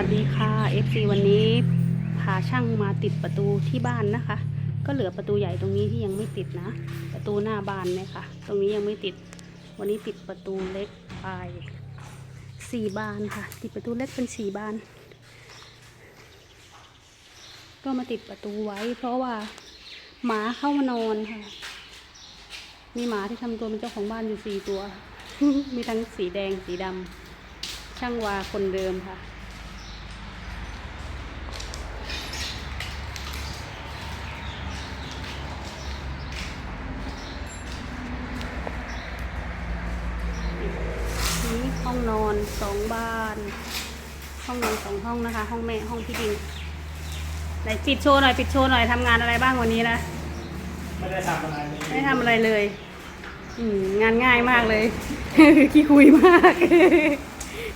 วัสดีค่ะ FC วันนี้พาช่างมาติดประตูที่บ้านนะคะ ก็เหลือประตูใหญ่ตรงนี้ที่ยังไม่ติดนะ ประตูหน้าบ้านเนี่ยค่ะ ตรงนี้ยังไม่ติด วันนี้ติดประตูเล็กไปสี่บานค่ะ ติดประตูเล็กเป็นสี่บาน ก็มาติดประตูไว้ เพราะว่าหมาเข้ามานอนค่ะ มีหมาที่ทำตัวเป็นเจ้าของบ้านอยู่สี่ตัว มีทั้งสีแดงสีดำช่างวาคนเดิมค่ะ นี่ ห้องนอนสองบ้าน ห้องนอนสองห้องนะคะ ห้องแม่ห้องพี่ดินไหนปิดโชว์หน่อยปิดโชว์หน่อยทำงานอะไรบ้างวันนี้นะไม่ได้ทำอะไรเลยไม่ทำอะไรเลยอืงานง่ายมากเลยขี้คุยมาก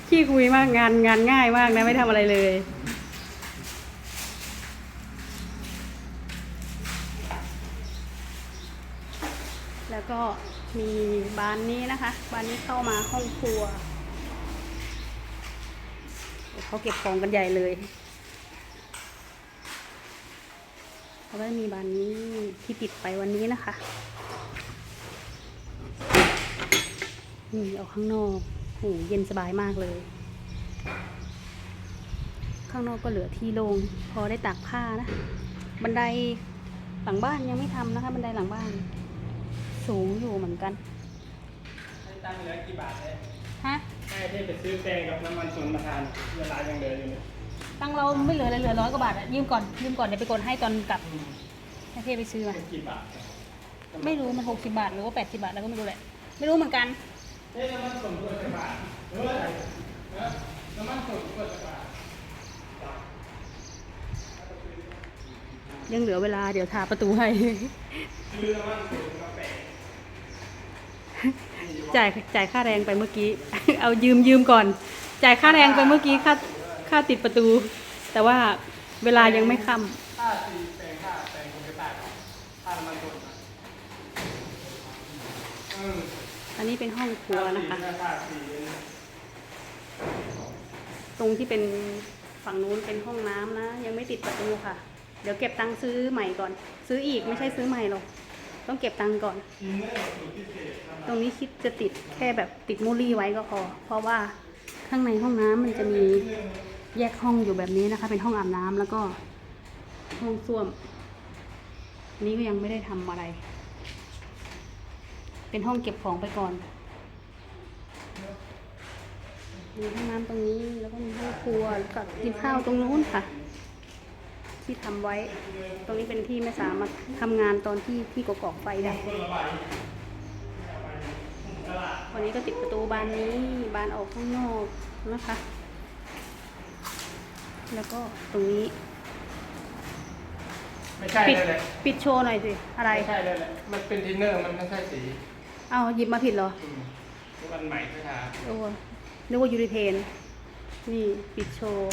ขี้คุยมากงานงานง่ายมากนะไม่ทำอะไรเลยแล้วก็มีบานนี้นะคะ บานนี้เข้ามาห้องครัว เขาเก็บของกันใหญ่เลยแล้วก็มีบานนี้ที่ติดไปวันนี้นะคะ นี่ออกข้างนอกโหเย็นสบายมากเลย ข้างนอกก็เหลือที่โล่งพอได้ตากผ้านะ บันไดหลังบ้านยังไม่ทำนะคะ บันไดหลังบ้าน สูงอยู่เหมือนกันให้ตั้งเหลือกี่บาทเลยฮะ ให้ที่ไปซื้อแป้งกับน้ำมันสูนมาทานเวลายังเหลืออยู่เนี่ยตังเราไม่เหลืออะไรเหลือร้อยกว่าบาทอะยืมก่อนยืมก่อนเดี๋ยวไปกดให้ตอนกลับให้เทไปซื้อมาเป็นกี่บาทไม่รู้มันหกสิบาทหรือว่าแปดสิบาทแล้วก็ไม่รู้แหละไม่รู้เหมือนกัน เอ๊ะน้ำมันสูนกว่าจะบาทหรือว่าอะไรเออน้ำมันสูนกว่าจะบาทยังเหลือเวลาเดี๋ยวทาประตูให้ ซื้อน้ำมันสูนกาแฟ จ่ายจ่ายค่าแรงไปเมื่อกี้ เอายืมยืมก่อน จ่ายค่าแรงไปเมื่อกี้ค่าค่าติดประตู แต่ว่าเวลายังไม่ค่ค่าสีแปลงค่าแปลงคอมพิวเตอร์ค่าน้ำมันสูนอืมำอันนี้เป็นห้องครัวนะคะ ค่าสีตรงที่เป็นฝั่งนู้นเป็นห้องน้ำนะ ยังไม่ติดประตูค่ะ เดี๋ยวเก็บตังค์ซื้อใหม่ก่อน ซื้ออีกไม่ใช่ซื้อใหม่หรอก ต้องเก็บตังค์ก่อนอินเนอร์สูตรพิเศษครับตรงนี้คิดจะติดแค่แบบติดมูลลี่ไว้ก็พอ เพราะว่าข้างในห้องน้ำมันจะมีแยกห้องอยู่แบบนี้นะคะ เป็นห้องอาบน้ำแล้วก็ห้องส้วมอันนี้ก็ยังไม่ได้ทำอะไร เป็นห้องเก็บของไปก่อนมีห้องน้ำตรงนี้แล้วก็มีห้องครัวแล้วกับกินข้าวตรงนู้นค่ะ ที่ทำไว้ ตรงนี้เป็นที่แม่สามาทำงานตอนที่ที่กอกๆไฟดับวันนี้ก็ติดประตูบานนี้บานออกข้างนอกนะคะ แล้วก็ตรงนี้ไม่ใช่ปิดเลยแหละปิดโชว์หน่อยสิอะไรไม่ใช่เลยแหละมันเป็นทินเนอร์มันไม่ใช่สีเอาหยิบมาผิดเหรออืมวันใหม่ที่ทาโอ้นึกว่ายูริเทนนี่ปิดโชว์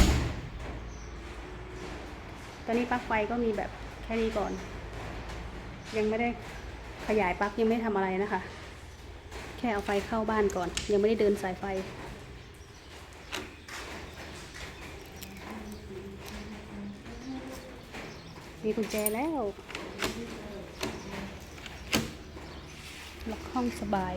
ตอนนี้ปลั๊กไฟก็มีแบบแค่นี้ก่อน ยังไม่ได้ขยายปลั๊กยังไม่ได้ทำอะไรนะคะ แค่เอาไฟเข้าบ้านก่อน ยังไม่ได้เดินสายไฟ มีกุญแจแล้วล็อกห้องสบาย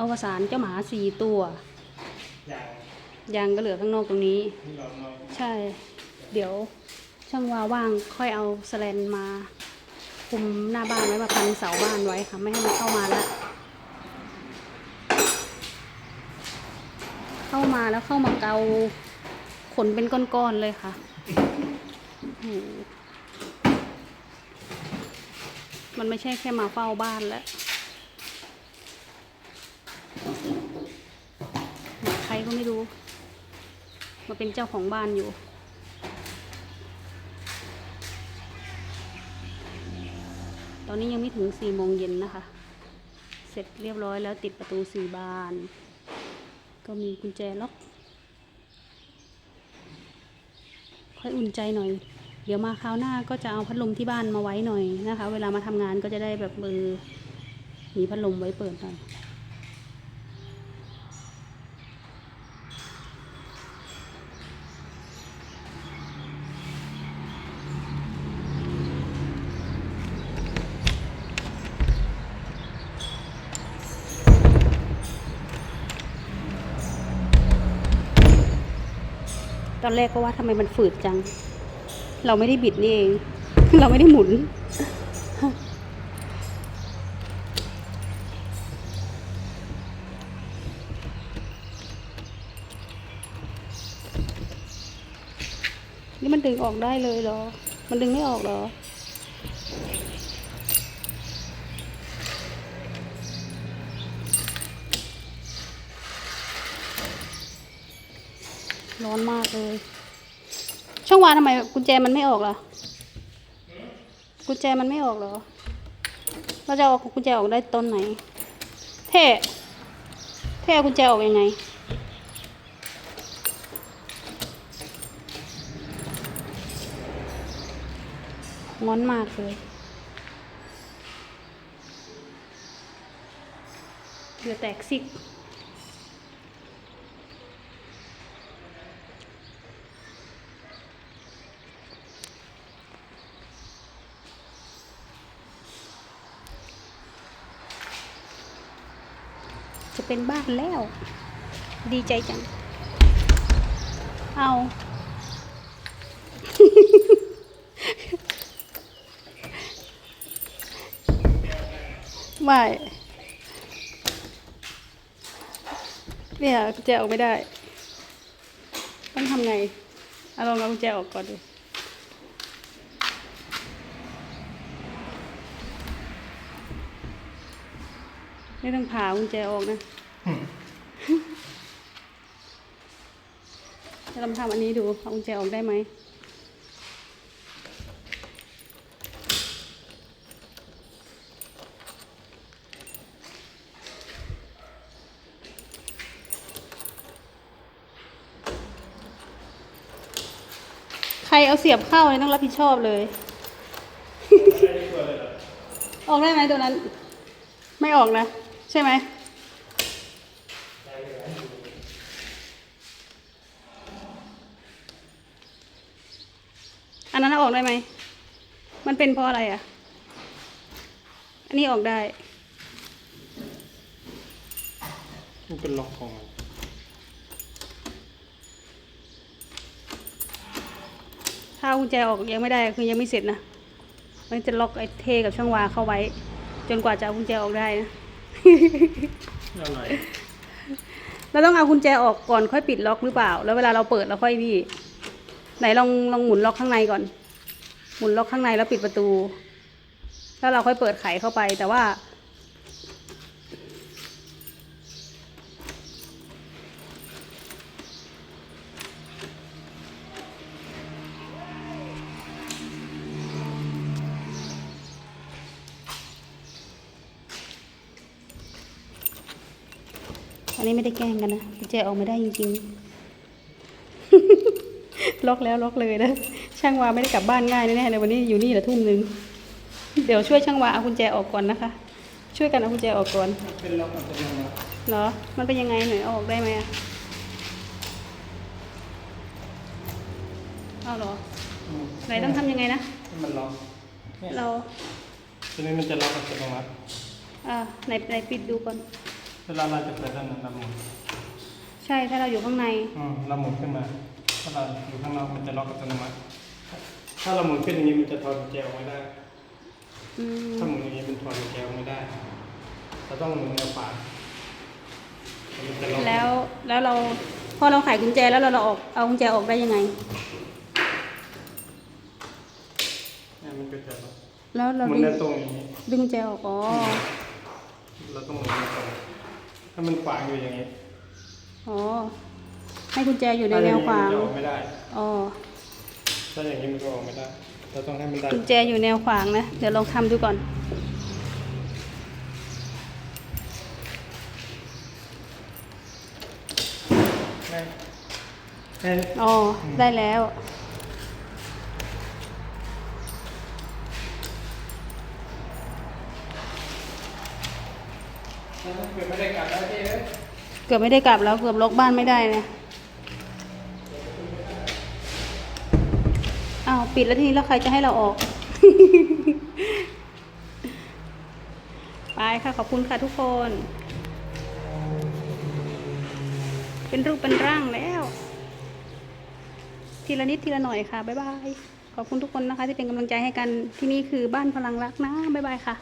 อวสานเจ้าหมาสี่ตัวอย่างยังก็เหลือข้างนอกตรงนี้ที่เราเราใช่ เดี๋ยวช่างวาว่างค่อยเอาสแลนมา คุมหน้าบ้านไว้มาพันเสาบ้านไว้ค่ะไม่ให้มันเข้ามาแล้วเข้ามาแล้วเข้ามาเกาขนเป็นก้อนๆเลยค่ะโอ้โหมันไม่ใช่แค่มาเฝ้าบ้านแล้วหมาใครก็ ไม่รู้ มาเป็นเจ้าของบ้านอยู่ ตอนนี้ยังไม่ถึงสี่โมงเย็นนะคะ เสร็จเรียบร้อยแล้วติดประตูสี่บาน ก็มีกุญแจล็อก ค่อยอุ่นใจหน่อย เดี๋ยวมาคราวหน้าก็จะเอาพัดลมที่บ้านมาไว้หน่อยนะคะ เวลามาทำงานก็จะได้แบบเออมีพัดลมไว้เปิดหน่อย อนแรกก็ว่าทำไมมันฝืดจัง เราไม่ได้บิดนี่เอง เราไม่ได้หมุน นี่มันดึงออกได้เลยเหรอ มันดึงไม่ออกเหรอ ร้อนมากเลย ช่องวาทำไมกุญแจมันไม่ออกล่ะ กุญแจมันไม่ออกเหรอ เราจะเอากุญแจออกได้ต้นไหน เท่เท่เอากุญแจออกยังไง งอนมากเลยเหลือแตกซิก จะเป็นบ้านแล้ว ดีใจจัง เอา ไม่เนี่ยกุญแจออกไม่ได้ ต้องทำไงเอาลองเอากุญแจออกก่อนดิ ไม่ต้องผ่ากุญแจออกนะจะลองทำอันนี้ดูเอากุญแจออกได้ไหมใครเอาเสียบเข้าเนี่ยต้องรับผิดชอบเลย ออกได้ไหมตัวนั้น ไม่ออกนะ ใช่ไหมอันนั้นเอาออกได้ไหม มันเป็นเพราะอะไรอะ อันนี้ออกได้ มันเป็นล็อกของมันถ้าเอากุญแจออกยังไม่ได้คือยังไม่เสร็จนะ มันจะล็อกไอ้เทกับช่องวาเข้าไว้ จนกว่าจะเอากุญแจออกได้นะ อะไรเราต้องเอากุญแจออกก่อนค่อยปิดล็อกหรือเปล่า แล้วเวลาเราเปิดเราค่อยพี่ ไหนลองลองหมุนล็อกข้างในก่อน หมุนล็อกข้างในแล้วปิดประตู แล้วเราค่อยเปิดไขเข้าไป แต่ว่า อันนี้ไม่ได้แกล้งกันนะกุญแจออกไม่ได้จริงๆ ล็อกแล้วล็อกเลยนะ ช่างวาไม่ได้กลับบ้านง่ายแน่ๆเลยวันนี้อยู่นี่แหละทุ่มหนึ่งเดี๋ยวช่วยช่างวาเอากุญแจออกก่อนนะคะ ช่วยกันเอากุญแจออกก่อนมันเป็นล็อกอัตโนมัติเหรอ มันเป็นยังไงหน่อยเอาออกได้ไหมอะเอาเหรออืมไหนต้องทำยังไงนะให้มันล็อกเนี่ยเราตัวนี้มันจะล็อกอัตโนมัติอ่าไหนไหนปิดดูก่อน เวลาเราจะเปิดด้านนั้นเราหมุนใช่ถ้าเราอยู่ข้างใน อืมเราหมุนขึ้นมา ถ้าเราอยู่ข้างนอกมันจะล็อกอัตโนมัติ ถ้าเราหมุนขึ้นอย่างนี้มันจะถอดกุญแจออกไม่ได้ อืมถ้าหมุนอย่างนี้มันถอดกุญแจออกไม่ได้ เราต้องหมุนแนวขวามันจะล็อกแล้วแล้วเราพอเราไขกุญแจแล้วเราเราออกเอากุญแจออกได้ยังไง เนี่ยมันก็จะล็อกแล้วเราหมุนดึงแนวตรงอย่างนี้ ดึงกุญแจออกอ๋อเถ้ามันขวางอยู่อย่างนี้อ๋อ ให้กุญแจอยู่ในแนวขวาง ถ้อย่นี้มันจะกไม่ได้ อ๋อ ถ้าอย่างนี้มันก็ออกไม่ได้ เราต้องให้มันได้กุญแจอยู่แนวขวางนะ เดี๋ยวลองทำดูก่อน ให้ให้อ๋อ ได้แล้ว ถ้าเกิดไม่ได้การ เกือบไม่ได้กลับแล้วเกือบล็อกบ้านไม่ได้เลยอ้าวปิดแล้วทีนี้แล้วใครจะให้เราออก ไปค่ะขอบคุณค่ะทุกคน เป็นรูปเป็นร่างแล้ว ทีละนิดทีละหน่อยค่ะบ๊ายบายขอบคุณทุกคนนะคะที่เป็นกำลังใจให้กันที่นี่คือบ้านพลังรักนะบ๊ายบายค่ะ